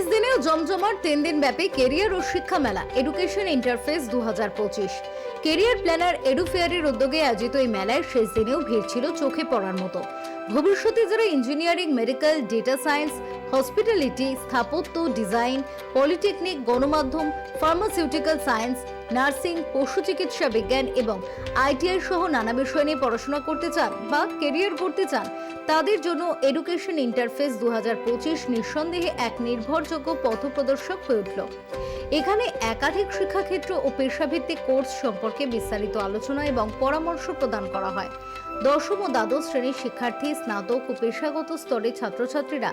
শেষ দিনেও জমজমার তিন দিন ব্যাপী কেরিয়ার ও শিক্ষা মেলা, এডুকেশন ইন্টারফেস দু হাজার পঁচিশ। কেরিয়ার প্ল্যানার এডুফেয়ারের উদ্যোগে আয়োজিত এই মেলায় শেষ দিনেও ভিড় ছিল চোখে পড়ার মতো। ভবিষ্যতে যারা engineering, medical, data science, hospitality, স্থাপত্য, ডিজাইন, পলিটেকনিক, গণমাধ্যম, ফার্মাসিউটিক্যাল সায়েন্স নার্সিং, পশু চিকিৎসা বিজ্ঞান এবং আইটিআই সহ নানা বিষয় নিয়ে পড়াশোনা করতে চান বা কেরিয়ার করতে চান, তাদের জন্য এডুকেশন ইন্টারফেস দু নিঃসন্দেহে এক নির্ভরযোগ্য পথপ্রদর্শক হয়ে উঠল। এখানে একাধিক শিক্ষাক্ষেত্র ও পেশাভিত্তিক কোর্স সম্পর্কে বিস্তারিত আলোচনা এবং পরামর্শ প্রদান করা হয়। দশম ও দ্বাদশ শ্রেণির শিক্ষার্থী, স্নাতক ও পেশাগত স্তরের ছাত্রছাত্রীরা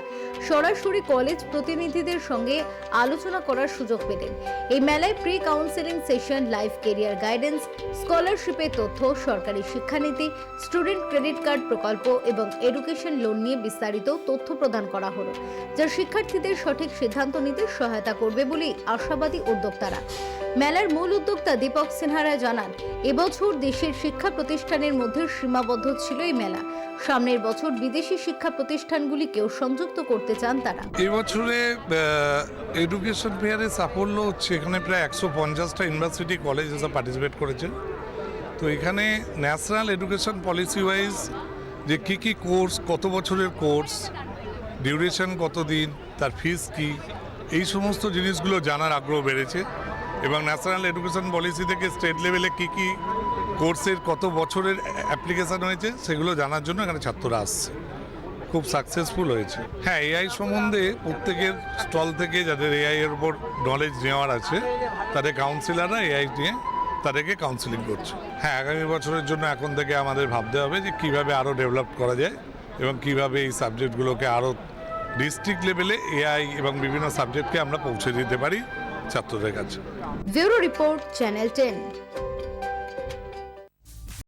সরাসরি কলেজ প্রতিনিধিদের সঙ্গে আলোচনা করার সুযোগ পেলেন এই মেলায় pre counselling session life career guidance স্কলারশিপের তথ্য, সরকারি শিক্ষানীতি স্টুডেন্ট ক্রেডিট কার্ড প্রকল্প এবং এডুকেশন লোন নিয়ে বিস্তারিত তথ্য প্রদান করা হলো, যা শিক্ষার্থীদের সঠিক সিদ্ধান্ত নিতে সহায়তা করবে বলেই আশাবাদী উদ্যোক্তারা। মেলার মূল উদ্যোক্তা দীপক সিনহারা জানান, এবছর দেশের শিক্ষা প্রতিষ্ঠানের মধ্যে সীমাবদ্ধ ছিল এই মেলা। সামনের বছর বিদেশি শিক্ষা প্রতিষ্ঠানগুলিকেও সংযুক্ত করতে চান তারা। এবছরে এডুকেশন ফেয়ারে সাফল্য হচ্ছে এখানে প্রায় একশো পঞ্চাশটা কলেজ এসব পার্টিসিপেট করেছে তো এখানে ন্যাশনাল এডুকেশন পলিসি ওয়াইজ যে কী কী কোর্স, কত বছরের কোর্স, ডিউরেশন কত দিন তার ফিস কি, এই সমস্ত জিনিসগুলো জানার আগ্রহ বেড়েছে এবং ন্যাশনাল এডুকেশন পলিসি থেকে স্টেট লেভেলে কী কী কোর্সের কত বছরের অ্যাপ্লিকেশন হয়েছে, সেগুলো জানার জন্য এখানে ছাত্ররা আসছে। খুব সাকসেসফুল হয়েছে। হ্যাঁ এআই সম্বন্ধে প্রত্যেকের স্টল থেকে যাদের এআই এর উপর নলেজ নেওয়ার আছে তাদের কাউন্সিলাররা এআই নিয়ে তাদেরকে কাউন্সিলিং করছে। হ্যাঁ আগামী বছরের জন্য এখন থেকে আমাদের ভাবতে হবে যে কীভাবে আরও ডেভেলপ করা যায় এবং কীভাবে এই সাবজেক্টগুলোকে আরও ডিস্ট্রিক্ট লেভেলে এআই এবং বিভিন্ন সাবজেক্টকে আমরা পৌঁছে দিতে পারি ছাত্রদের কাছে। Bureau report channel ten.